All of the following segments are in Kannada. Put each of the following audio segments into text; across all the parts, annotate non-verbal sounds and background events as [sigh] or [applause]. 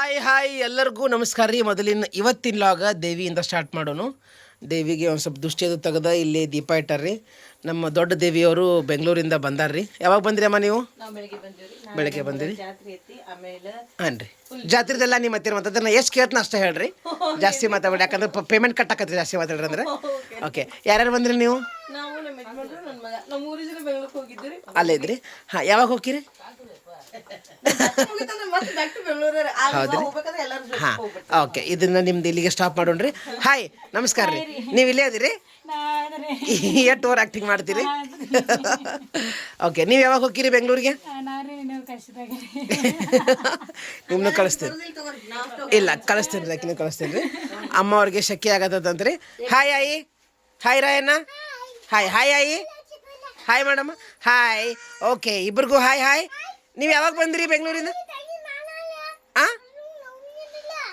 ಹಾಯ್ ಹಾಯ್ ಎಲ್ಲರಿಗೂ ನಮಸ್ಕಾರ ರೀ. ಮೊದಲಿನ ಇವತ್ತಿನ ಲಾಗ ದೇವಿಯಿಂದ ಸ್ಟಾರ್ಟ್ ಮಾಡೋನು. ದೇವಿಗೆ ಒಂದು ಸ್ವಲ್ಪ ದುಷ್ಟಿಯದು ತೆಗೆದ ಇಲ್ಲಿ ದೀಪ ಇಟ್ಟಾರ್ರಿ ನಮ್ಮ ದೊಡ್ಡ ದೇವಿಯವರು ಬೆಂಗಳೂರಿಂದ ಬಂದಾರ್ರಿ ಯಾವಾಗ ಬಂದ್ರಿ ಅಮ್ಮ ನೀವು? ಬೆಳಿಗ್ಗೆ ಬಂದಿರಿ ಹಾಂ ರೀ. ಜಾತ್ರೆದೆಲ್ಲ ನಿಮ್ಮ ಹತ್ತಿರ ಮಾತಾಡ್ತಾರೆ ನಾ ಎಷ್ಟು ಕೇಳ್ತೀನಿ ಅಷ್ಟೇ ಹೇಳ್ರಿ. [laughs] ಜಾಸ್ತಿ ಮಾತಾಡ್ಬೇಡಿ ಯಾಕಂದ್ರೆ ಪೇಮೆಂಟ್ ಕಟ್ಟಾಕತ್ರಿ ಜಾಸ್ತಿ ಮಾತಾಡ್ರಿ ಅಂದ್ರೆ. [laughs] ಓಕೆ. ಯಾರ್ಯಾರು ಬಂದ್ರಿ ನೀವು? ಅಲ್ಲೇ ಇದ್ರಿ. ಹಾಂ ಯಾವಾಗ ಹೋಗ್ತೀರಿ? ಹಾಂ. ಓಕೆ ಇದನ್ನ ನಿಮ್ದು ಇಲ್ಲಿಗೆ ಸ್ಟಾಪ್ ಮಾಡೋಣ್ರಿ. ಹಾಯ್ ನಮಸ್ಕಾರ ರೀ. ನೀವು ಇಲ್ಲೇ ಅದಿರಿ? ಎಷ್ಟು ಓವರ್ ಆಕ್ಟಿಂಗ್ ಮಾಡ್ತೀರಿ? ಓಕೆ ನೀವು ಯಾವಾಗ ಹೋಗಿರಿ ಬೆಂಗಳೂರಿಗೆ ನಿಮ್ಮನ್ನು ಕಳಿಸ್ತೀನಿ. ಇಲ್ಲ ಕಳಿಸ್ತೀನಿ ರೀ ಆಕಿನೂ ಕಳಿಸ್ತೀನಿ ರೀ. ಅಮ್ಮ ಅವ್ರಿಗೆ ಶಕ್ತಿ ಆಗತ್ತಂತ್ರಿ. ಹಾಯ್ ಆಯಿ ಹಾಯ್ ರಾಯಣ್ಣ. ಹಾಯ್ ಹಾಯ್ ಆಯಿ ಹಾಯ್ ಮೇಡಮ್ ಹಾಯ್ ಓಕೆ ಇಬ್ರಿಗೂ ಹಾಯ್ ಹಾಯ್ ನೀವು ಯಾವಾಗ ಬಂದ್ರಿ ಬೆಂಗಳೂರಿಂದ? ಆ?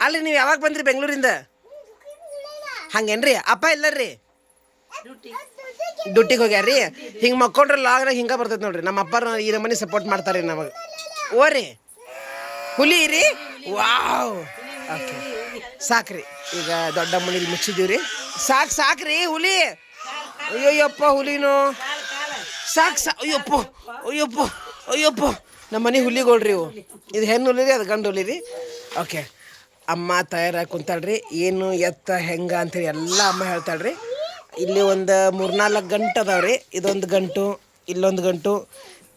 ಅಲ್ರಿ ನೀವು ಯಾವಾಗ ಬಂದ್ರಿ ಬೆಂಗಳೂರಿಂದ? ಹಂಗೇನ್ರಿ? ಅಪ್ಪ ಎಲ್ಲರ್ರಿ? ಡ್ಯೂಟಿಗೆ ಹೋಗ್ಯಾರ್ರಿ? ಹಿಂಗೆ ಮಕ್ಕೊಂಡ್ರೆ ಲಾಗ್ನಾಗ ಹಿಂಗೆ ಬರ್ತೈತೆ ನೋಡ್ರಿ. ನಮ್ಮ ಅಪ್ಪಾರ ಈ ನಮ್ಮನೆ ಸಪೋರ್ಟ್ ಮಾಡ್ತಾರೆ ನಮಗೆ. ಓರಿ? ಹುಲಿ ರೀ? ವಾವ್! ಓಕೆ. ಸಾಕ್ರಿ. ಈಗ ದೊಡ್ಡ ಮನೇಲಿ ಮುಚ್ಚಿದೀವಿ ರೀ ಸಾಕು, ಸಾಕ್ರಿ, ಹುಲಿ! ಅಯ್ಯೋಯ್ಯಪ್ಪ, ಹುಲಿನು. ಸಾಕು ಸಾ ಅಯ್ಯಪ್ಪ ಅಯ್ಯಪ್ಪ ಅಯ್ಯಪ್ಪ. ನಮ್ಮ ಮನೆ ಹುಲಿಗಳ್ರಿ ಇವು. ಇದು ಹೆಣ್ಣು ಹುಲಿ ರೀ ಅದು ಗಂಡು ಹುಲಿ ರೀ ಓಕೆ ಅಮ್ಮ ತಯಾರಾಗಿ ಕುಂತಾಳ್ರಿ. ಏನು ಎತ್ತ, ಹೆಂಗ ಅಂತೇಳಿ ಎಲ್ಲ ಅಮ್ಮ ಹೇಳ್ತಾಳ್ರಿ. ಇಲ್ಲಿ ಒಂದು ಮೂರ್ನಾಲ್ಕು ಗಂಟು ಅದಾವ್ರಿ. ಇದೊಂದು ಗಂಟು, ಇಲ್ಲೊಂದು ಗಂಟು.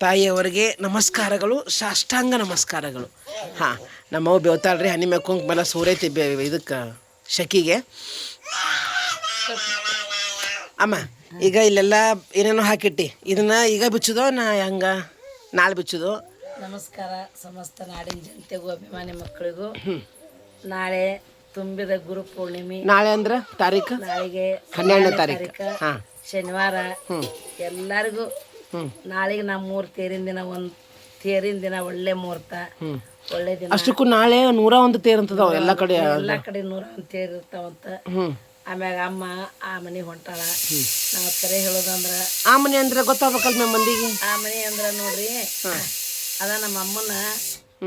ತಾಯಿಯವರಿಗೆ ನಮಸ್ಕಾರಗಳು, ಸಾಷ್ಟಾಂಗ ನಮಸ್ಕಾರಗಳು. ಹಾಂ ಬೇವ್ತಾಳ್ರಿ, ಹನಿ ಮೆಕ್ಕೊಂಗ್ ಮೇಲೆ ಸೂರೈತಿ ಬೇ ಇದಕ್ಕೆ, ಶಕಿಗೆ. ಅಮ್ಮ, ಈಗ ಇಲ್ಲೆಲ್ಲ ಏನೇನೋ ಹಾಕಿಟ್ಟಿ. ಇದನ್ನ ಈಗ ಬಿಚ್ಚುದೋ, ನಾ ಹೆಂಗ? ನಾಳೆ ಬಿಚ್ಚುದೋ. ನಮಸ್ಕಾರ ಸಮಸ್ತ ನಾಡಿನ ಜನತೆಗೂ ಅಭಿಮಾನಿ ಮಕ್ಕಳಿಗೂ. ನಾಳೆ ತುಂಬಿದ ಗುರು ಪೂರ್ಣಿಮೆ. ನಾಳೆ ಅಂದ್ರೆ ತಾರೀಕು? ನಾಳೆಗೆ ಹನ್ನೆರಡನೇ ತಾರೀಕು. ಶನಿವಾರ. ಎಲ್ಲರಿಗೂ ನಾಳೆಗೆ ನಮ್ಮ ಮೂರು ತೇರಿನ ದಿನ ಒಂದು ತೇರಿನ ದಿನ ಒಳ್ಳೆ ಮುಹೂರ್ತ. ಒಳ್ಳೆ ದಿನ. ಅಷ್ಟಕ್ಕೂ ನಾಳೆ ನೂರ ಒಂದು ತೇರು ಅಂತದಾವ ಎಲ್ಲ ಕಡೆ ಎಲ್ಲಾ ಕಡೆ ನೂರ ಒಂದು ತೇರ್ ಇರ್ತಾವಂತ. ಆಮ್ಯಾಗ ಅಮ್ಮ ಆ ಮನೆ ಹೊಂಟಾಳ. ನಾವು ಕರೆ ಹೇಳೋದಂದ್ರ ಆ ಮನೆ ಅಂದ್ರೆ ಗೊತ್ತಾಗ್ಬೇಕಲ್ ನಮ್ಮ ಮಂದಿಗೆ? ಆ ಮನೆ ಅಂದ್ರ ನೋಡ್ರಿ ಅದ ನಮ್ಮ ಅಮ್ಮನ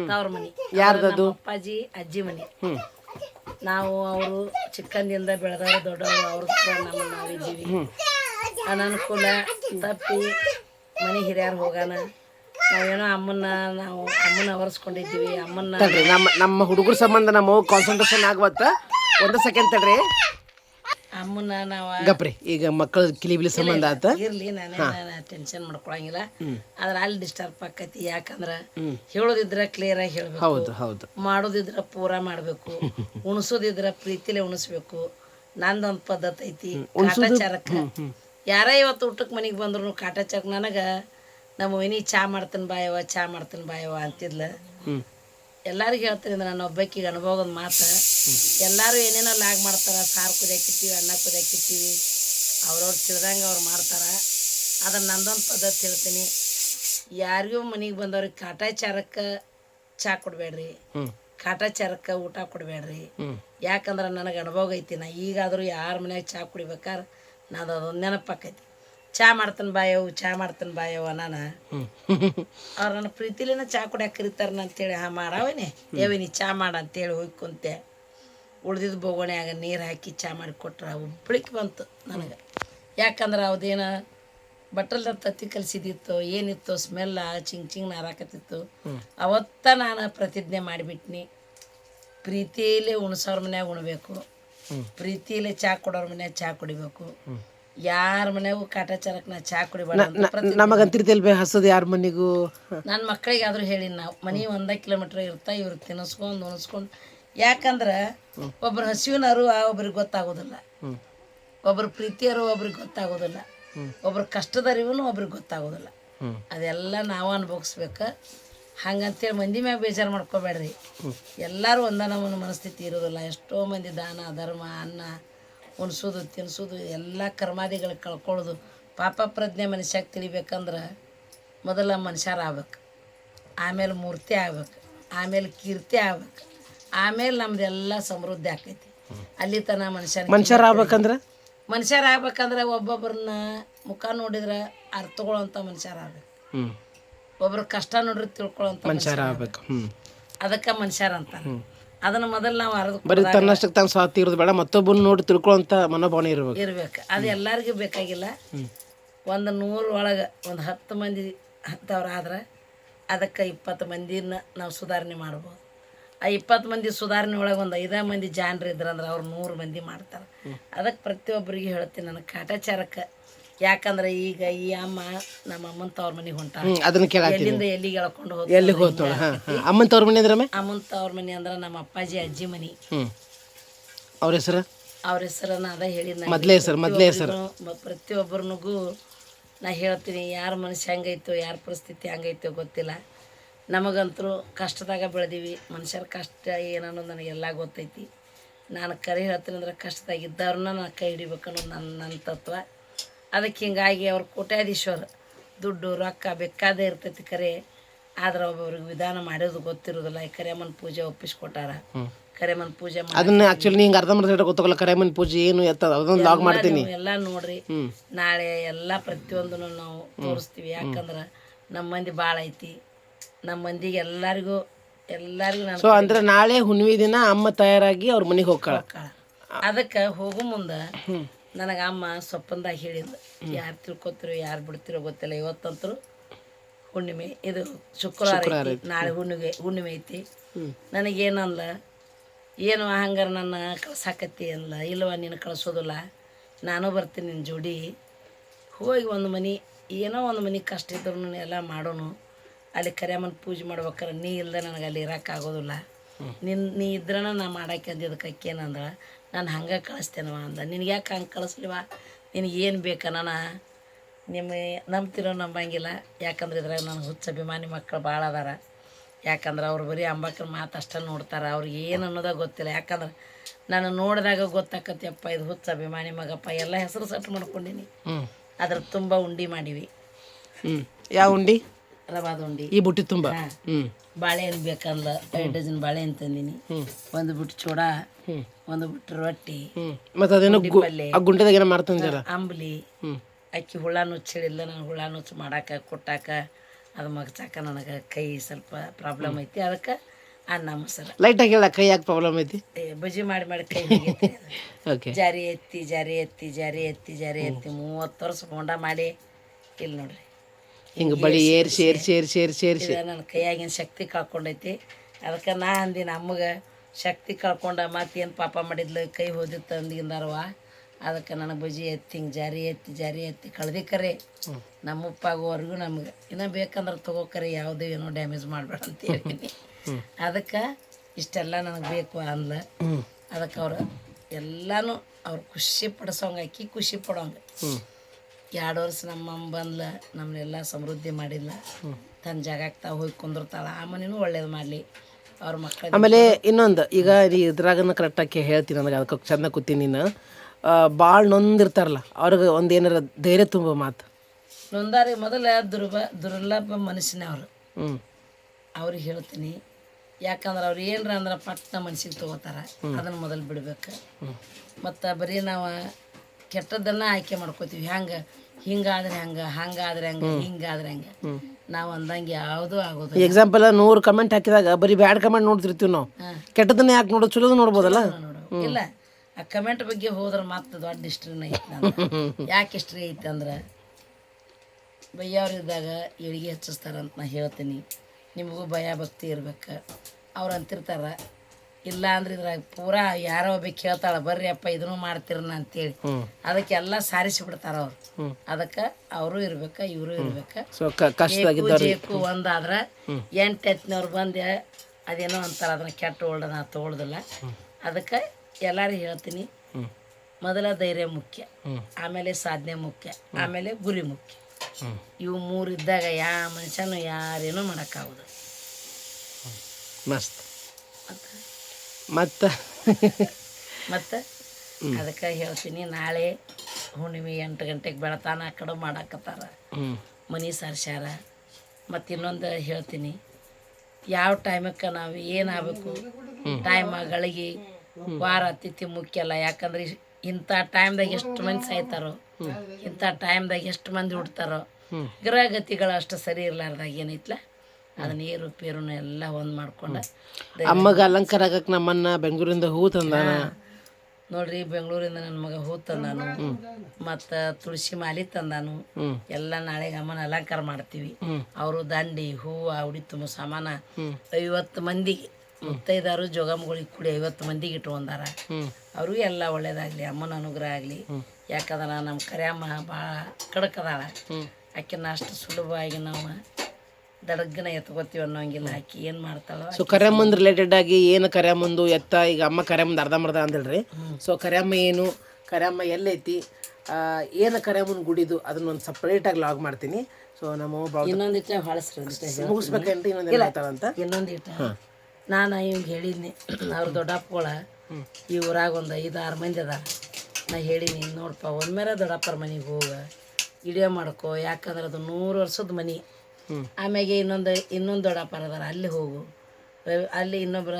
ತವ್ರ ಮನಿ. ಯಾರ್ದದು? ಅಪ್ಪಾಜಿ ಅಜ್ಜಿ ಮನಿ. ನಾವು ಅವರು ಚಿಕ್ಕಂದಿಂದ ಬೆಳೆದವರು ದೊಡ್ಡವರು ಅವ್ರ ನಮ್ಮ ನಾವಿದ್ದೀವಿ ಅನನುಕೂಲ ತಪ್ಪಿ ಮನೆ ಹಿರಿಯರು ಹೋಗಾನ. ನಾವೇನೋ ಅಮ್ಮನ್ನ ನಾವು ಅಮ್ಮನ ಅವರ್ಸ್ಕೊಂಡಿದ್ದೀವಿ ಅಮ್ಮನ್ನ ನಮ್ಮ ನಮ್ಮ ಹುಡುಗರ ಸಂಬಂಧ ನಮ್ಮ ಕಾನ್ಸಂಟ್ರೇಷನ್ ಆಗ್ವತ್ತ? ಒಂದು ಸೆಕೆಂಡ್ ತಡ್ರಿ. ಅಮ್ಮನ ನಾವು ಗಪ್ರಿ ಈಗ ಮಕ್ಕಳ ಕಿಲಿಬಿಲಿ ಸಂಬಂಧ ಆತ? ಇರ್ಲಿ ನಾನು ಟೆನ್ಷನ್ ಮಾಡ್ಕೊಳಂಗಿಲ್ಲ. ಆದ್ರೆ ಅಲ್ಲಿ ಡಿಸ್ಟರ್ಬ್ ಆಕತಿ ಯಾಕಂದ್ರ ಹೇಳೋದಿದ್ರ ಕ್ಲಿಯರ್ ಆಗಿ ಹೇಳ್ಬೇಕು. ಹೌದು ಹೌದು. ಮಾಡೋದಿದ್ರ ಪೂರ ಮಾಡ್ಬೇಕು. [laughs] ಉಣಸೋದಿದ್ರ ಪ್ರೀತಿಲೆ ಉಣಸ್ಬೇಕು. ನಂದೊಂದ್ ಪದ್ಧತಿ ಐತಿ ಕಾಟಾಚಾರಕ್ಕ. ಯಾರ ಇವತ್ತು ಊಟಕ್ ಮನೆಗೆ ಬಂದ್ರು ಕಾಟಾಚಾರಕ್ ನನಗ ನಮ್ಮ ಮನಿ ಚಾ ಮಾಡ್ತೀನಿ ಬಾಯವ ಚಾ ಮಾಡ್ತೀನಿ ಬಾಯವ ಅಂತಿದ್ಲ. ಎಲ್ಲರಿಗೂ ಹೇಳ್ತೀನಿ ನಾನು ಒಬ್ಬಾಕಿಗೆ ಅನುಭವದ ಮಾತು. ಎಲ್ಲರೂ ಏನೇನೋ ಲಾಗ್ ಮಾಡ್ತಾರೆ ಸಾರು ಕುದಿಯಾಕಿರ್ತೀವಿ ಅನ್ನ ಕುದಿಯಾಕಿರ್ತೀವಿ ಅವ್ರವ್ರು ತಿಳಿದಂಗೆ ಅವ್ರು ಮಾಡ್ತಾರೆ. ಅದನ್ನು ನಂದೊಂದು ಪದ್ಧತಿ ಹೇಳ್ತೀನಿ. ಯಾರಿಗೂ ಮನೆಗೆ ಬಂದವ್ರಿಗೆ ಕಾಟಾಚಾರಕ್ಕೆ ಚಾ ಕೊಡಬೇಡ್ರಿ. ಕಾಟಾಚಾರಕ್ಕೆ ಊಟ ಕೊಡಬೇಡ್ರಿ. ಯಾಕಂದ್ರೆ ನನಗೆ ಅನುಭವ ಐತಿ. ನಾ ಈಗಾದರೂ ಯಾರ ಮನ್ಯಾಗ ಚಾ ಕುಡಿಬೇಕಾದ್ರೆ ನಾನು ಅದೊಂದು ನೆನಪಾಕೈತಿ. ಚಾ ಮಾಡ್ತಾನ ಬಾಯವು ಚಾ ಮಾಡ್ತಾನ ಬಾಯವ ನಾನು. ಅವ್ರ ನನ್ನ ಪ್ರೀತಿಲಿನ ಚಾ ಕುಡಿಯಾಕ ಕರೀತಾರನ ಅಂತೇಳಿ, ಹಾ ಏವ್ ನೀ ಚಾ ಮಾಡ ಅಂತೇಳಿ ಹೋಗಿ ಕುಂತೆ. ಉಳ್ದಿದ್ದು ಬೋಗಣೆಯಾಗ ನೀರು ಹಾಕಿ ಚಾ ಮಾಡಿ ಕೊಟ್ರ ಉಬ್ಬಳಿಕೆ ಬಂತು ನನಗೆ. ಯಾಕಂದ್ರೆ ಅವ್ದೇನ ಬಟ್ಟಲ್ದ ತತ್ತಿ ಕಲಿಸಿದಿತ್ತು, ಏನಿತ್ತು ಸ್ಮೆಲ್ಲ ಚಿಂಗ್ ಚಿಂಗ್ ನಾರಾಕತ್ತಿತ್ತು. ಅವತ್ತ ನಾನು ಪ್ರತಿಜ್ಞೆ ಮಾಡಿಬಿಟ್ನಿ. ಪ್ರೀತಿಯಲ್ಲೇ ಉಣಸೋರ ಮನ್ಯಾಗ ಉಣ್ಬೇಕು. ಪ್ರೀತಿಲೆ ಚಾ ಕೊಡೋರ ಮನ್ಯಾಗ ಚಾ ಕುಡಿಬೇಕು. ಯಾರ ಮನೆಗೂ ಕಾಟಾಚಾರಕ್ಕೆ ನಾ ಚಾ ಕುಡಿಬಾರ್ದು ನಮಗಂತಿರ್ತೇಲ್ ಬೇ ಹಸದು ಯಾರ ಮನೆಗೂ? ನನ್ನ ಮಕ್ಕಳಿಗೆ ಆದರೂ ಹೇಳಿನಿ ನಾವು. ಮನೆ ಒಂದ ಕಿಲೋಮೀಟ್ರ್ ಇರ್ತಾ ಇವ್ರು ತಿನ್ನಿಸ್ಕೊಂಡು ಉಣಿಸ್ಕೊಂಡು. ಯಾಕಂದ್ರೆ ಒಬ್ರು ಆ ಒಬ್ರಿಗೆ ಗೊತ್ತಾಗೋದಿಲ್ಲ. ಒಬ್ಬರು ಒಬ್ರು ಪ್ರೀತಿಯರು ಒಬ್ರಿಗೆ ಗೊತ್ತಾಗೋದಿಲ್ಲ. ಒಬ್ರು ಕಷ್ಟದರಿವೂ ಒಬ್ರಿಗೆ ಗೊತ್ತಾಗೋದಿಲ್ಲ. ಅದೆಲ್ಲ ನಾವು ಅನುಭವಿಸ್ಬೇಕು. ಹಂಗಂತೇಳಿ ಮಂದಿ ಮ್ಯಾಗ ಬೇಜಾರು ಮಾಡ್ಕೋಬೇಡ್ರಿ. ಎಲ್ಲರೂ ಒಂದ ನಮ್ಮ ಮನಸ್ಥಿತಿ ಇರೋದಿಲ್ಲ. ಎಷ್ಟೋ ಮಂದಿ ದಾನ ಧರ್ಮ ಅನ್ನ ಉಣಿಸೋದು ತಿನ್ನಿಸೋದು ಎಲ್ಲ ಕರ್ಮಾದಿಗಳು ಕಳ್ಕೊಳ್ಳೋದು. ಪಾಪ ಪ್ರಜ್ಞೆ ಮನುಷ್ಯಾಗ ತಿಳಿಬೇಕಂದ್ರೆ ಮೊದಲ ಮನುಷ್ಯರ ಆಗ್ಬೇಕು. ಆಮೇಲೆ ಮೂರ್ತಿ ಆಗ್ಬೇಕು. ಆಮೇಲೆ ಕೀರ್ತಿ ಆಗ್ಬೇಕು. ಆಮೇಲೆ ನಮ್ದೆಲ್ಲ ಸಮೃದ್ಧಿ ಆಕೈತಿ. ಅಲ್ಲಿ ತನ ಮನುಷ್ಯ ಮನುಷ್ಯರ ಆಗ್ಬೇಕಂದ್ರೆ? ಮನುಷ್ಯರ ಆಗ್ಬೇಕಂದ್ರೆ ಒಬ್ಬೊಬ್ಬರನ್ನ ಮುಖ ನೋಡಿದ್ರೆ ಅರ್ಥಗೊಳ್ಳುವಂಥ ಮನುಷ್ಯರ ಆಗ್ಬೇಕು. ಒಬ್ರ ಕಷ್ಟ ನೋಡ್ರಿ ತಿಳ್ಕೊಳ್ಳೋಂಥ ಮನುಷ್ಯರ ಆಗ್ಬೇಕು. ಅದಕ್ಕೆ ಮನುಷ್ಯರ ಅಂತಾರೆ. ಅದನ್ನ ಮೊದಲು ನಾವು ಅರ್ದು ಬರೀ ತನ್ನಷ್ಟಕ್ಕೆ ತಾನು ಸ್ವಾತಿ ಇರೋದು ಬೇಡ ಮತ್ತೊಬ್ಬನ ನೋಡಿ ತಿಳ್ಕೊಳ್ಳೋಂಥ ಮನೋಭಾವನೆ ಇರಬೇಕು. ಇರ್ಬೇಕು. ಅದು ಎಲ್ಲರಿಗೂ ಬೇಕಾಗಿಲ್ಲ. ಒಂದು ನೂರು ಒಳಗೆ ಒಂದು ಹತ್ತು ಮಂದಿ ಅಂಥವ್ರು ಆದ್ರೆ ಅದಕ್ಕೆ ಇಪ್ಪತ್ತು ಮಂದಿನ ನಾವು ಸುಧಾರಣೆ ಮಾಡ್ಬೋದು. ಆ ಇಪ್ಪತ್ತು ಮಂದಿ ಸುಧಾರಣೆ ಒಳಗೆ ಒಂದು ಐದೇ ಮಂದಿ ಜಾನ್ರು ಇದ್ರಂದ್ರೆ ಅವ್ರು ನೂರು ಮಂದಿ ಮಾಡ್ತಾರೆ. ಅದಕ್ಕೆ ಪ್ರತಿಯೊಬ್ಬರಿಗೆ ಹೇಳ್ತೀನಿ ನನಗೆ ಕಾಟಾಚಾರಕ್ಕೆ ಯಾಕಂದ್ರೆ ಈಗ ಈ ಅಮ್ಮ ನಮ್ಮ ಅಮ್ಮನ ತವ್ರ ಮನೆಗೆ ಹೊಂಟಾರ ಅದನ್ನ ಕೇಳಾತೀನಿ ಎಲ್ಲಿಂದ ಎಲ್ಲಿಗೆ ಎಳ್ಕೊಂಡು ಹೋದ ಎಲ್ಲಿಗೆ ಹೋಗ್ತಾಳೆ ಅಮ್ಮನ ತವ್ರ ಮನೆ ಅಂದ್ರೆ ಅಮ್ಮನ ತವ್ರ ಮನೆ ಅಂದ್ರೆ ನಮ್ಮ ಅಪ್ಪಾಜಿ ಅಜ್ಜಿ ಮನೆ. ಅವ್ರ ಹೆಸರು? ಅವ್ರ ಹೆಸರನ್ನ ಅದ ಹೇಳಿದ ಮೊದಲೇ ಹೆಸರು ಮೊದಲೇ ಹೆಸರು. ಪ್ರತಿಯೊಬ್ಬರನಿಗೂ ನಾ ಹೇಳ್ತೀನಿ ಯಾರ ಮನುಷ್ಯ ಹೆಂಗೈತೋ ಯಾರ ಪರಿಸ್ಥಿತಿ ಹೆಂಗೈತೋ ಗೊತ್ತಿಲ್ಲ. ನಮಗಂತರೂ ಕಷ್ಟದಾಗ ಬೆಳೆದೀವಿ. ಮನುಷ್ಯರ ಕಷ್ಟ ಏನನ್ನೋದು ನನಗೆಲ್ಲ ಗೊತ್ತೈತಿ. ನಾನು ಕರೆ ಹೇಳ್ತೀನಿ ಅಂದ್ರೆ ಕಷ್ಟದಾಗ ಇದ್ದವ್ರನ್ನ ನಾನು ಕೈ ಹಿಡಿಬೇಕು ಅನ್ನೋದು ನನ್ನ ನನ್ನ ತತ್ವ. ಅದಕ್ಕೆ ಹಿಂಗಾಗಿ ಅವ್ರು ಕೋಟ್ಯಾಧೀಶ್ವರ ದುಡ್ಡು ರೊಕ್ಕ ಬೇಕಾದೇ ಇರ್ತೈತಿ ಕರೆ. ಆದ್ರೆ ಒಬ್ಬೊಬ್ರಿಗೆ ವಿಧಾನ ಮಾಡೋದು ಗೊತ್ತಿರೋದಿಲ್ಲ. ಈ ಕರೆಮನ್ ಪೂಜೆ ಒಪ್ಪಿಸ್ಕೊಟ್ಟಾರ. ಕರೆಮನ್ ಪೂಜೆ ಮಾಡಿ ಅದನ್ನ ಆಕ್ಚುಲಿ ನಿಂಗೆ ಅರ್ಧ ಮರ್ಧ ಗೊತ್ತಾಗಲ್ಲ. ಕರೆಮನ್ ಪೂಜೆ ಏನು ಎತ್ತ ಅದೊಂದು ಲಾಗ್ ಮಾಡ್ತೀನಿ. ಎಲ್ಲ ನೋಡ್ರಿ. ನಾಳೆ ಎಲ್ಲ ಪ್ರತಿಯೊಂದನ್ನು ನಾವು ತೋರಿಸ್ತೀವಿ. ಯಾಕಂದ್ರೆ ನಮ್ಮ ಮಂದಿ ಭಾಳ ಐತಿ. ನಮ್ಮ ಮಂದಿಗೆ ಎಲ್ಲರಿಗೂ ಎಲ್ಲರಿಗೂ ನಾನು ಸೊ ಅಂದ್ರೆ ನಾಳೆ ಹುಣ್ಣಿಮೆ ದಿನ ಅಮ್ಮ ತಯಾರಾಗಿ ಅವ್ರ ಮನೆಗೆ ಹೋಗ್ತಾಳ ಅದಕ್ಕೆ ಹೋಗೋ ಮುಂದೆ ನನಗೆ ಅಮ್ಮ ಸೊಪ್ಪಂದಾಗ ಹೇಳಿದ್ರು ಯಾರು ತಿಳ್ಕೊತಿರೋ ಯಾರು ಬಿಡ್ತಿರೋ ಗೊತ್ತಿಲ್ಲ ಇವತ್ತಂತರೂ ಹುಣ್ಣಿಮೆ ಇದು ಶುಕ್ರವಾರ ಐತಿ ನಾಳೆ ಹುಣ್ಣಿಮೆ ಹುಣ್ಣಿಮೆ ಐತಿ. ನನಗೇನಲ್ಲ ಏನು ಹಂಗಾರೆ ನನ್ನ ಕಳ್ಸಾಕತ್ತಿ ಅಲ್ಲ ಇಲ್ಲವ ನೀನು ಕಳ್ಸೋದಿಲ್ಲ ನಾನು ಬರ್ತೀನಿ ನಿನ್ನ ಜೋಡಿ. ಹೋಗಿ ಒಂದು ಮನೆ ಏನೋ ಒಂದು ಮನೆ ಕಷ್ಟ ಇದ್ರು ಎಲ್ಲ ಮಾಡೋನು. ಅಲ್ಲಿ ಕರೆಮನ್ ಪೂಜೆ ಮಾಡ್ಬೇಕಾರೆ ನೀ ಇಲ್ಲದೆ ನನಗೆ ಅಲ್ಲಿ ಇರೋಕ್ಕಾಗೋದಿಲ್ಲ ನಿನ್ನ ನೀ ಇದ್ರನ ನಾ ಮಾಡಕ್ಕೆ ಅಂದಿದ್ದಕ್ಕೆ ಅಕ್ಕೇನಂದ್ರೆ ನಾನು ಹಂಗೆ ಕಳಿಸ್ತೇನವ ಅಂದ. ನಿನಗೆ ಯಾಕೆ ಹಂಗೆ ಕಳಿಸ್ಲಿವ ನಿನಗೆ ಏನು ಬೇಕಾ ನಾನು ನಿಮ್ಮ ನಂಬ್ತಿರೋ ನಂಬಂಗಿಲ್ಲ. ಯಾಕಂದ್ರೆ ಇದ್ರಾಗ ನನ್ನ ಹುಚ್ಚ ಅಭಿಮಾನಿ ಮಕ್ಕಳು ಭಾಳ ಅದಾರ. ಯಾಕಂದ್ರೆ ಅವ್ರು ಬರೀ ಅಂಬಕ್ಕನ ಮಾತು ಅಷ್ಟೇ ನೋಡ್ತಾರೆ. ಅವ್ರಿಗೆ ಏನು ಅನ್ನೋದ ಗೊತ್ತಿಲ್ಲ. ಯಾಕಂದ್ರೆ ನಾನು ನೋಡಿದಾಗ ಗೊತ್ತಾಕತ್ಯಪ್ಪ ಇದು ಹುಚ್ಚ ಅಭಿಮಾನಿ ಮಗಪ್ಪ ಎಲ್ಲ ಹೆಸರು ಸೆಟ್ ಮಾಡ್ಕೊಂಡಿನಿ. ಅದ್ರ ತುಂಬ ಉಂಡಿ ಮಾಡಿವಿ. ಹ್ಞೂ ಯಾವ ಉಂಡಿ? ರವಾದ ಉಂಡಿ ಈ ಬುಟ್ಟಿ ತುಂಬ? ಬಾಳೆ ಬಾಳೆಹಣ್ಣು ಬೇಕಲ್ಲ ಎರಡು ಡಜನ್ ಬಾಳೆಹಣ್ಣು ತಂದಿನಿ. ಒಂದು ಬಿಟ್ಟು ಚೂಡ ಒಂದು ಬಿಟ್ಟು ರೊಟ್ಟಿ ಮತ್ತೆ ಅದೇನೋ ಗುಂಡದಾಗ ಏನೋ ಮಾಡ್ತಂದಿರ ಅಂಬ್ಲಿ. ಅಕ್ಕಿ ಹುಳ ನುಚ್ಚಿಳಿಲ್ಲ ನಾನು ಹುಳ ನುಚ್ಚು ಮಾಡಾಕ ಕೊಟ್ಟಾಕ ಅದು ಮಗಚಾಕ ನನಗೆ ಕೈ ಸ್ವಲ್ಪ ಪ್ರಾಬ್ಲಮ್ ಐತಿ ಅದಕ್ಕೆ ಅನ್ನ ಮೊಸರು. ಲೈಟಾಗಿ ಹೇಳ ಕೈ ಯಾಕೆ ಪ್ರಾಬ್ಲಮ್ ಐತಿ? ಬಜ್ಜಿ ಮಾಡಿ ಮಾಡಿ ಕೈ ಓಕೆ [laughs] ಜಾರಿ ಎತ್ತಿ ಜಾರಿ ಎತ್ತಿ ಜಾರಿ ಎತ್ತಿ ಜಾರಿ ಎತ್ತಿ ಮೂವತ್ತು ವರ್ಷ ಬೋಂಡ ಮಾಡಿ ಇಲ್ಲಿ ನೋಡ್ರಿ. ಹಿಂಗೆ ಬಳಿ ಏರ್ಸಿ ಏರ್ಸಿ ಏರ್ಸಿ ಏರ್ಸಿ ಏರ್ಸಿ ನನ್ನ ಕೈಯಾಗಿನ ಶಕ್ತಿ ಕಳ್ಕೊಂಡೈತಿ ಅದಕ್ಕೆ ನಾ ಅಂದಿನ ಅಮ್ಮಗೆ ಶಕ್ತಿ ಕಳ್ಕೊಂಡ ಏನು ಪಾಪ ಮಾಡಿದ್ಲು? ಕೈ ಹೋದಿತ್ತು ಅಂದಿಂದಾರವ ಅದಕ್ಕೆ ನನಗೆ ಬುಜಿ ಎತ್ತಿ ಹಿಂಗೆ ಜಾರಿ ಎತ್ತಿ ಜಾರಿ ಎತ್ತಿ ಕಳ್ದಿ ಕರೆ ನಮ್ಮ ಉಪ್ಪಾಗೋವರೆಗೂ ನಮ್ಗೆ. ಇನ್ನೂ ಬೇಕಂದ್ರೆ ತಗೋಕರೆ ಯಾವುದೇ ಏನೋ ಡ್ಯಾಮೇಜ್ ಮಾಡಬೇಡ ಅಂತ ಹೇಳಿದ್ದೀನಿ ಅದಕ್ಕೆ ಇಷ್ಟೆಲ್ಲ ನನಗೆ ಬೇಕು ಅಂದ ಅದಕ್ಕೆ ಅವ್ರು ಎಲ್ಲನೂ ಅವ್ರು ಖುಷಿ ಪಡಿಸೋಂಗೆ ಅಕ್ಕಿ ಖುಷಿ ಪಡೋಂಗೆ. ಎರಡು ವರ್ಷ ನಮ್ಮ ಅಮ್ಮ ಬಂದ್ಲ ನಮ್ಮನ್ನೆಲ್ಲ ಸಮೃದ್ಧಿ ಮಾಡಿಲ್ಲ ತನ್ನ ಜಾಗಕ್ಕೆ ತಾವು ಹೋಗಿ ಕುಂದಿರ್ತಾಳ. ಆ ಮನೇನು ಒಳ್ಳೇದು ಮಾಡಲಿ. ಅವ್ರ ಮಕ್ಕಳು ಆಮೇಲೆ ಇನ್ನೊಂದು ಈಗ ನೀ ಇದ್ರಾಗನ ಕರೆಕ್ಟಾಗಿ ಹೇಳ್ತೀನಿ ನನಗೆ ಅದಕ್ಕೆ ಚಂದ ಕೂತೀನಿ ನೀನು. ಭಾಳ ನೊಂದಿರ್ತಾರಲ್ಲ ಅವ್ರಿಗೆ ಒಂದು ಏನಾರ ಧೈರ್ಯ ತುಂಬ ಮಾತು. ನೊಂದಾರಿ ಮೊದಲ ದುರ್ಬ ದುರ್ಲಭ ಮನುಷ್ಯನವ್ರು ಹ್ಞೂ ಅವ್ರಿಗೆ ಹೇಳ್ತೀನಿ. ಯಾಕಂದ್ರೆ ಅವ್ರು ಏನರ ಅಂದ್ರೆ ಪಟ್ಟ ಮನ್ಸಿಗೆ ತಗೋತಾರ. ಅದನ್ನು ಮೊದಲು ಬಿಡ್ಬೇಕು. ಮತ್ತು ಬರೀ ನಾವು ಕೆಟ್ಟದ್ದನ್ನು ಆಯ್ಕೆ ಮಾಡ್ಕೋತೀವಿ. ಹೆಂಗೆ ಹಿಂಗಾದ್ರೆ ಹಂಗ ಹಂಗಾದ್ರೆ ಹಂಗ ಹಿಂಗಾದ್ರೆ ಹಂಗ. ನಾವು ಅಂದಂಗೆ ಯಾವ್ದು ಆಗೋದು ಎಕ್ಸಾಂಪಲ್ ನೂರು ಕಮೆಂಟ್ ಹಾಕಿದಾಗ ಬರೀ ಬ್ಯಾಡ್ ಕಮೆಂಟ್ ನೋಡ್ತಿರ್ತೀವಿ ನಾವು. ಕೆಟ್ಟದನ್ನ ಯಾಕೆ ನೋಡೋದು? ಚಲೋದು ನೋಡ್ಬೋದಲ್ಲ? ನೋಡು ಇಲ್ಲ ಆ ಕಮೆಂಟ್ ಬಗ್ಗೆ ಹೋದ್ರೆ ಮತ್ತೆ ದೊಡ್ಡ ಹಿಸ್ಟ್ರಿನ ಐತಿ [laughs] ಯಾಕೆ ಹಿಸ್ಟ್ರಿ ಐತಿ ಅಂದ್ರೆ ಬಯ್ಯವ್ರಿದ್ದಾಗ ಏಳಿಗೆ ಹೆಚ್ಚಿಸ್ತಾರಂತ ನಾ ಹೇಳ್ತೀನಿ. ನಿಮಗೂ ಭಯ ಭಕ್ತಿ ಇರ್ಬೇಕು. ಅವ್ರು ಅಂತಿರ್ತಾರ ಇಲ್ಲ ಅಂದ್ರೆ ಇದ್ರಾಗ ಪೂರಾ ಯಾರೋ ಒಬ್ಬ ಕೇಳ್ತಾಳ ಬರ್ರಿ ಅಪ್ಪ ಇದನ್ನು ಮಾಡ್ತಿರನ ಅಂತೇಳಿ. ಅದಕ್ಕೆಲ್ಲ ಸಾರಿಸಿ ಬಿಡ್ತಾರ ಅವ್ರು. ಅದಕ್ಕೆ ಅವರು ಇರ್ಬೇಕ ಇವರು ಇರ್ಬೇಕ. ಸೊ ಬೇಕು ಒಂದು ಆದ್ರೆ ಎಂಟು ಎತ್ತನವ್ರು ಬಂದು ಅದೇನೋ ಅಂತಾರ ಅದನ್ನ ಕೆಟ್ಟ ಓಲ್ಡ ನಾ ತೊಗೊಳ್ದಿಲ್ಲ ಅದಕ್ಕೆ ಎಲ್ಲಾರು ಹೇಳ್ತೀನಿ ಮೊದಲ ಧೈರ್ಯ ಮುಖ್ಯ ಆಮೇಲೆ ಸಾಧನೆ ಮುಖ್ಯ ಆಮೇಲೆ ಗುರಿ ಮುಖ್ಯ. ಇವು ಮೂರು ಇದ್ದಾಗ ಯಾವ ಮನುಷ್ಯನೂ ಯಾರೇನೂ ಮಾಡೋಕ್ಕಾಗೋದು ಮಸ್ತ್. ಮತ್ತು? ಮತ್ತು? ಮತ್ತು? ಅದಕ್ಕೆ ಹೇಳ್ತೀನಿ ನಾಳೆ ಹುಣ್ಣಿಮೆ ಎಂಟು ಗಂಟೆಗೆ ಬೆಳತಾನ ಆ ಕಡೆ ಮಾಡಾಕತ್ತಾರ. ಮನೆ ಸಾರ್ಸ್ಯಾರ. ಮತ್ತು ಇನ್ನೊಂದು ಹೇಳ್ತೀನಿ ಯಾವ ಟೈಮಕ್ಕೆ ನಾವು ಏನಾಗಬೇಕು ಟೈಮ ಗಳಿಗೆ ವಾರ ಅತಿಥಿ ಮುಖ್ಯ ಅಲ್ಲ. ಯಾಕಂದ್ರೆ ಇಂಥ ಟೈಮ್ದಾಗ ಎಷ್ಟು ಮಂದಿ ಸಾಯ್ತಾರೋ ಇಂಥ ಟೈಮ್ದಾಗ ಎಷ್ಟು ಮಂದಿ ಹುಡ್ತಾರೋ ಗ್ರಹಗತಿಗಳು ಅಷ್ಟು ಸರಿ ಇರ್ಲಾರ್ದಾಗ ಏನೈತ್ಲ? ಅದು ನೀರು ಪೇರುನ ಎಲ್ಲ ಒಂದು ಮಾಡ್ಕೊಂಡು. ಅಮ್ಮಗ ಅಲಂಕಾರ ಆಗಕ್ಕೆ ನಮ್ಮನ್ನ ಬೆಂಗಳೂರಿಂದ ಹೂ ತಂದಾನ? ನೋಡ್ರಿ ಬೆಂಗಳೂರಿಂದ ನನ್ನ ಮಗ ಹೂ ತಂದಾನು. ಮತ್ತ ತುಳಸಿ ಮಾಲಿ ತಂದಾನು. ಎಲ್ಲ ನಾಳೆಗೆ ಅಮ್ಮನ ಅಲಂಕಾರ ಮಾಡ್ತೀವಿ. ಅವರು ದಂಡಿ ಹೂವು ಉಡಿ ತುಂಬ ಸಾಮಾನ ಐವತ್ತು ಮಂದಿಗೆ. ಮುತ್ತೈದಾರು ಜೋಗಮ್ಗಳಿಗೆ ಕೂಡಿ ಐವತ್ತು ಮಂದಿಗೆ ಇಟ್ಕೊಂಡಾರ. ಅವರು ಅವ್ರಿಗೂ ಎಲ್ಲ ಒಳ್ಳೇದಾಗಲಿ ಅಮ್ಮನ ಅನುಗ್ರಹ ಆಗಲಿ. ಯಾಕಂದ್ರೆ ನಮ್ಮ ಕರಿಯಮ್ಮ ಭಾಳ ಕಡಕದಾಳ. ಆಕಿನ ಅಷ್ಟು ಸುಲಭವಾಗಿ ನಾವು ದಡಗ್ಗನ ಎತ್ಕೋತೀವಿ ಅನ್ನೋಂಗಿಲ್ಲ. ಹಾಕಿ ಏನು ಮಾಡ್ತಾಳೋ ಸೊ ಕರ್ಯಮ್ಮಂದ್ ರಿಲೇಟೆಡ್ ಆಗಿ ಏನು ಕರ್ಯಮ್ಮಂದು ಎತ್ತ? ಈಗ ಅಮ್ಮ ಕರ್ಯಮ್ಮಂದು ಅರ್ಧಂಬರ್ಧ ಅಂದಳ್ರಿ ಸೊ ಕರ್ಯಮ್ಮ ಏನು? ಕರ್ಯಮ್ಮ ಎಲ್ಲೈತಿ? ಏನು ಕರ್ಯಮ್ಮನ ಗುಡಿದು? ಅದನ್ನ ಒಂದು ಸಪ್ರೇಟಾಗಿ ಲಾಗ್ ಮಾಡ್ತೀನಿ. ಸೊ ನಮ್ಮ ಇನ್ನೊಂದು ಇಟ್ಟ ಹೊಳಸ್ರಿ ಮುಗಿಸ್ಬೇಕಂತ ಇನ್ನೊಂದು ಇನ್ನೊಂದು ಇಟ್ಟ ನಾನು ಇವ್ಗೆ ಹೇಳಿದ್ನಿ. ಅವ್ರ ದೊಡ್ಡಪ್ಪಗಳ ಈ ಊರಾಗ ಒಂದು ಐದು ಆರು ಮಂದಿ ಅದ. ನಾ ಹೇಳಿನಿ ನೋಡಪ್ಪ ಒಮ್ಮೆರ ದೊಡ್ಡಪ್ಪರ ಮನೆಗೆ ಹೋಗ. ಇಡಿಯೋ ಮಾಡ್ಕೋ. ಯಾಕಂದ್ರೆ ಅದು ನೂರು ವರ್ಷದ ಮನೆ. ಆಮ್ಯಾಗೆ ಇನ್ನೊಂದು ಇನ್ನೊಂದು ದೊಡ್ಡಪ್ಪರ ಅದಾರ ಅಲ್ಲಿ ಹೋಗು. ರವಿ- ಅಲ್ಲಿ ಇನ್ನೊಬ್ಬರ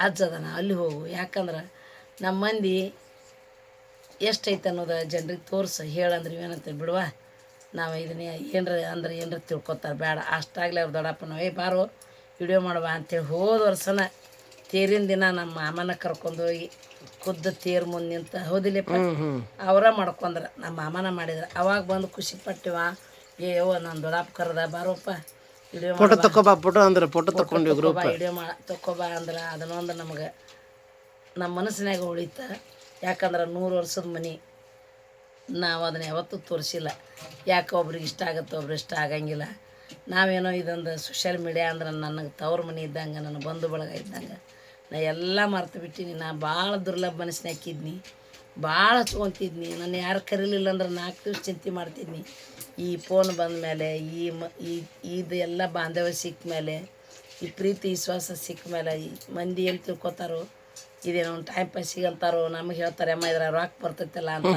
ಅಜ್ಜ ಅದಾನ ಅಲ್ಲಿ ಹೋಗು. ಯಾಕಂದ್ರೆ ನಮ್ಮ ಮಂದಿ ಎಷ್ಟೈತೆ ಅನ್ನೋದು ಜನರಿಗೆ ತೋರಿಸು. ಹೇಳಂದ್ರೆ ಏನಂತ ಬಿಡುವ ನಾವು ಇದನ್ನ ಏನರ ಅಂದ್ರೆ ಏನರ ತಿಳ್ಕೊತಾರೆ ಬೇಡ. ಅಷ್ಟಾಗಲಿ ಅವ್ರು ದೊಡ್ಡಪ್ಪ ನಾವು ಏ ಬಾರೋ ವಿಡಿಯೋ ಮಾಡುವ ಅಂತೇಳಿ ಹೋದ ವರ್ಷನ ತೇರಿನ ದಿನ ನಮ್ಮ ಮಾಮನ ಕರ್ಕೊಂಡು ಹೋಗಿ ಖುದ್ದು ತೇರು ಮುಂದೆ ನಿಂತ ಹೌದಿಲ್ಲಪ್ಪ ಅವರ ಮಾಡ್ಕೊಂಡ್ರ ನಮ್ಮ ಮಾಮನ ಮಾಡಿದ್ರ. ಅವಾಗ ಬಂದು ಖುಷಿ ಪಟ್ಟಿವ. ಏ ಯವ್ವ ನಾನು ದೊಡ್ಡಪ್ಪ ಕರೆದ ಬಾರೋಪ್ಪ. ವಿಡಿಯೋ ಫೋಟೋ ತಕೋಬಾ ಫೋಟೋ ಅಂದ್ರೆ ಫೋಟೋ ತಕೊಂಡ್ವಿ ಗ್ರೂಪ್ ವಿಡಿಯೋ ಮಾ ಬಾ ಅಂದ್ರೆ ಅದನ್ನೊಂದು ನಮಗೆ ನಮ್ಮ ಮನಸ್ಸಿನಾಗ ಉಳಿತ. ಯಾಕಂದ್ರೆ ನೂರು ವರ್ಷದ ಮನೆ ನಾವು ಅದನ್ನ ಯಾವತ್ತೂ ತೋರಿಸಿಲ್ಲ. ಯಾಕೆ ಒಬ್ರಿಗೆ ಇಷ್ಟ ಆಗುತ್ತೆ ಒಬ್ರು ಇಷ್ಟ ಆಗಂಗಿಲ್ಲ. ನಾವೇನೋ ಇದೊಂದು ಸೋಷಿಯಲ್ ಮೀಡಿಯಾ ಅಂದ್ರೆ ನನಗೆ ತವ್ರ ಮನೆ ಇದ್ದಂಗೆ ನನ್ನ ಬಂಧು ಬಳಗ ಇದ್ದಂಗೆ. ನಾ ಎಲ್ಲ ಮರ್ತು ಬಿಟ್ಟಿನಿ. ನಾ ಭಾಳ ದುರ್ಲಭ ಮನಸ್ಸಿನಾಕಿದ್ನಿ ಭಾಳ ಹಚ್ಕೊತಿದ್ನಿ ನಾನು ಯಾರು ಕರೀಲಿಲ್ಲ ಅಂದ್ರೆ ನಾಲ್ಕು ದಿವ್ಸ ಚಿಂತೆ ಮಾಡ್ತಿದ್ನಿ. ಈ ಫೋನ್ ಬಂದ ಮೇಲೆ ಈ ಮ ಈ ಇದು ಎಲ್ಲ ಬಾಂಧವ್ಯ ಸಿಕ್ಕ ಮೇಲೆ ಈ ಪ್ರೀತಿ ವಿಶ್ವಾಸ ಸಿಕ್ಕ ಮೇಲೆ ಈ ಮಂದಿ ಏನು ತಿಳ್ಕೊತಾರೋ ಇದೇನೋ ಒಂದು ಟೈಮ್ ಪಾಸ್ ಸಿಗಂತಾರೋ ನಮಗೆ ಹೇಳ್ತಾರೆ ಅಮ್ಮ ಇದ್ರ ರೊಕ್ಕ ಬರ್ತೈತಲ್ಲ ಅಂತ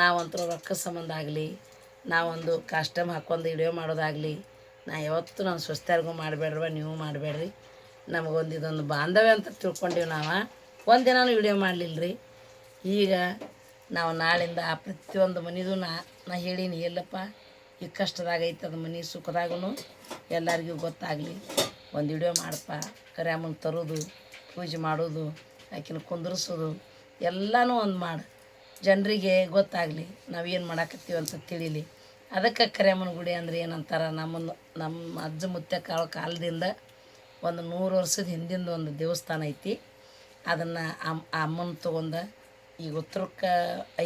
ನಾವಂತರೂ ರೊಕ್ಕ ಸಂಬಂಧ ಆಗಲಿ ನಾವೊಂದು ಕಾಸ್ಟಮ್ ಹಾಕೊಂಡು ವಿಡಿಯೋ ಮಾಡೋದಾಗಲಿ ನಾ ಯಾವತ್ತು ನಾನು ಸ್ವಸ್ಥರಿಗೂ ಮಾಡಬೇಡ್ರವ ನೀವು ಮಾಡಬೇಡ್ರಿ. ನಮಗೊಂದು ಇದೊಂದು ಬಾಂಧವ್ಯ ಅಂತ ತಿಳ್ಕೊಂಡಿವಿ ನಾವು. ಒಂದಿನಾನು ವಿಡಿಯೋ ಮಾಡಲಿಲ್ಲ ರೀ ಈಗ ನಾವು ನಾಳಿಂದ ಪ್ರತಿಯೊಂದು ಮನಿದು ನಾ ನಾ ಹೇಳೀನಿ, ಎಲ್ಲಪ್ಪ, ಈ ಕಷ್ಟದಾಗ ಅದು ಮನೆ ಸುಖದಾಗೂ ಎಲ್ಲರಿಗೂ ಗೊತ್ತಾಗಲಿ. ಒಂದು ವಿಡಿಯೋ ಮಾಡಪ್ಪ ಕರ್ಯಾಮನ್ ತರೋದು, ಪೂಜೆ ಮಾಡೋದು, ಆಕಿನ ಕುಂದ್ರಿಸೋದು, ಎಲ್ಲನೂ ಒಂದು ಮಾಡು. ಜನರಿಗೆ ಗೊತ್ತಾಗಲಿ ನಾವೇನು ಮಾಡಾಕತ್ತೀವಿ ಅಂತ ತಿಳಿಲಿ. ಅದಕ್ಕೆ ಕರ್ಯಾಮನ ಗುಡಿ ಅಂದ್ರೆ ಏನಂತಾರೆ ನಮ್ಮನ್ನು ನಮ್ಮ ಅಜ್ಜ ಮುತ್ತೆ ಕಾಲ ಕಾಲದಿಂದ ಒಂದು ನೂರು ವರ್ಷದ ಹಿಂದಿಂದ ಒಂದು ದೇವಸ್ಥಾನ ಐತಿ. ಅದನ್ನು ಅಮ್ಮ ಅಮ್ಮನ ತೊಗೊಂಡ, ಈಗ ಉತ್ತರಕ್ಕೆ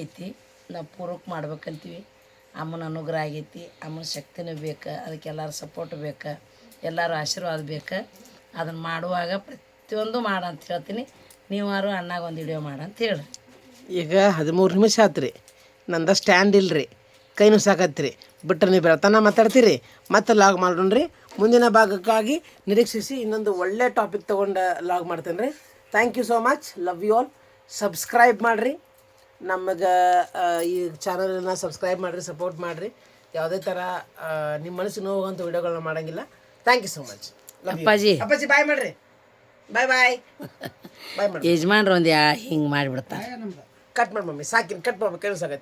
ಐತಿ. ನಾವು ಪೂರ್ವಕ್ಕೆ ಮಾಡ್ಬೇಕಂತೀವಿ. ಅಮ್ಮನ ಅನುಗ್ರಹ ಆಗೈತಿ, ಅಮ್ಮನ ಶಕ್ತಿನೂ ಬೇಕು, ಅದಕ್ಕೆ ಎಲ್ಲರ ಸಪೋರ್ಟ್ ಬೇಕು, ಎಲ್ಲರೂ ಆಶೀರ್ವಾದ ಬೇಕು. ಅದನ್ನು ಮಾಡುವಾಗ ಪ್ರತಿಯೊಂದು ಮಾಡ ಅಂತ ಹೇಳ್ತೀನಿ. ನೀವಾರು ಅಣ್ಣಾಗ ಒಂದು ವಿಡಿಯೋ ಮಾಡ ಅಂತ ಹೇಳಿ. ಈಗ ಹದಿಮೂರು ನಿಮಿಷ ಆತ್ರಿ. ನಂದ ಸ್ಟ್ಯಾಂಡ್ ಇಲ್ರಿ. ಕೈನೂ ಸಾಕತ್ರಿ ಬಿಟ್ಟರೆ ನೀವು ಬೆಳತನ ಮಾತಾಡ್ತೀರಿ. ಮತ್ತೆ ಲಾಗ್ ಮಾಡೋಣ್ರಿ. ಮುಂದಿನ ಭಾಗಕ್ಕಾಗಿ ನಿರೀಕ್ಷಿಸಿ ಇನ್ನೊಂದು ಒಳ್ಳೆ ಟಾಪಿಕ್ ತೊಗೊಂಡು ಲಾಗ್ ಮಾಡ್ತೇನೆ ರೀ thank you so much love you all subscribe ಮಾಡಿರಿ. ನಮಗೆ ಈ ಚಾನಲನ್ನು ಸಬ್ಸ್ಕ್ರೈಬ್ ಮಾಡಿರಿ ಸಪೋರ್ಟ್ ಮಾಡಿರಿ. ಯಾವುದೇ ಥರ ನಿಮ್ಮ ಮನಸ್ಸಿಗೆ ನೋವುವಂಥ ವಿಡಿಯೋಗಳನ್ನ ಮಾಡೋಂಗಿಲ್ಲ. ಥ್ಯಾಂಕ್ ಯು ಸೋ ಮಚ್ ಅಪ್ಪಾಜಿ. ಅಪ್ಪಾಜಿ ಬಾಯ್ ಮಾಡಿರಿ. ಬಾಯ್ ಬಾಯ್ ಬಾಯ್ ಮಾಡಿ ಯಜಮಾನ್ರು ಒಂದು ಹಿಂಗೆ ಮಾಡಿಬಿಡ್ತಾರೆ ಕಟ್ ಮಾಡಿ ಮಮ್ಮಿ ಸಾಕಿನ ಕಟ್ ಮಾಡ್ಬೇಕು ಕೆಲಸ